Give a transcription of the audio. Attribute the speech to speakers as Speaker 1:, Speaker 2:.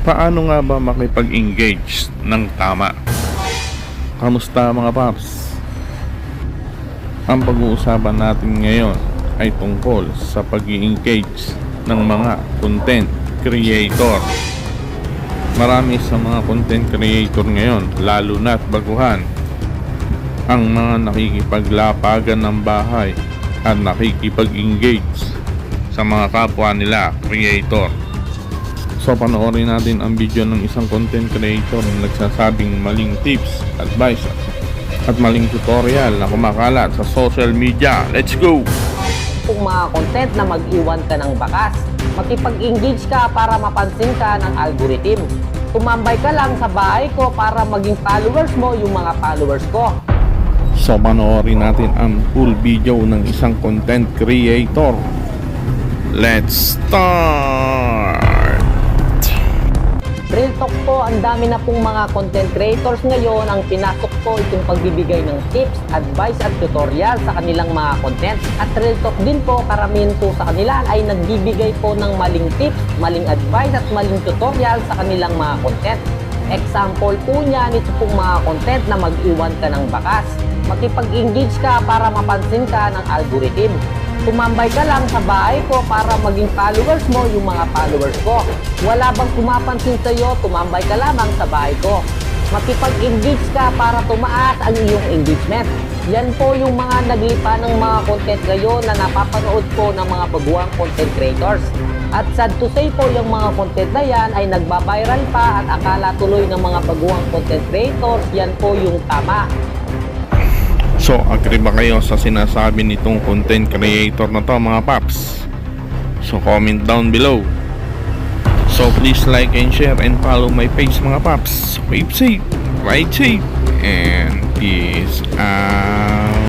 Speaker 1: Paano nga ba makipag-engage ng tama? Kamusta mga paps? Ang pag-uusapan natin ngayon ay tungkol sa pag engage ng mga content creator. Marami sa mga content creator ngayon, lalo na't baguhan, ang mga nakikipaglapagan ng bahay at nakikipag-engage sa mga kapwa nila creator. So panoorin natin ang video ng isang content creator na nagsasabing maling tips, advice at maling tutorial na kumakalat sa social media. Let's go!
Speaker 2: kung mga content na mag-iwan ka ng bakas. Makipag-engage ka para mapansin ka ng algorithm. Tumambay ka lang sa bahay ko para maging followers mo yung mga followers ko.
Speaker 1: So panoorin natin ang full video ng isang content creator. Let's start!
Speaker 2: Real talk po, ang dami na pong mga content creators ngayon ang pinasok po itong pagbibigay ng tips, advice at tutorial sa kanilang mga content. At real talk din po, karamihan po sa kanila ay nagbibigay po ng maling tips, maling advice at maling tutorial sa kanilang mga content. Example po niyan, ito pong mga content na mag-iwan ka ng bakas. Makipag-engage ka para mapansin ka ng algorithm. Tumambay ka lang sa bahay ko para maging followers mo yung mga followers ko. Wala bang pumapansin sa iyo, tumambay ka lamang sa bahay ko. Makipag-engage ka para tumaas ang iyong engagement. Yan po yung mga naglipa ng mga content ngayon na napapanood po ng mga baguang content creators. At sad to say po, yung mga content na yan ay nagbabiral pa at akala tuloy ng mga baguang content creators, yan po yung tama.
Speaker 1: So, agree ba kayo sa sinasabi nitong content creator na to mga paps? So, comment down below. So, please like and share and follow my page mga paps. Wave safe, ride safe, and peace out.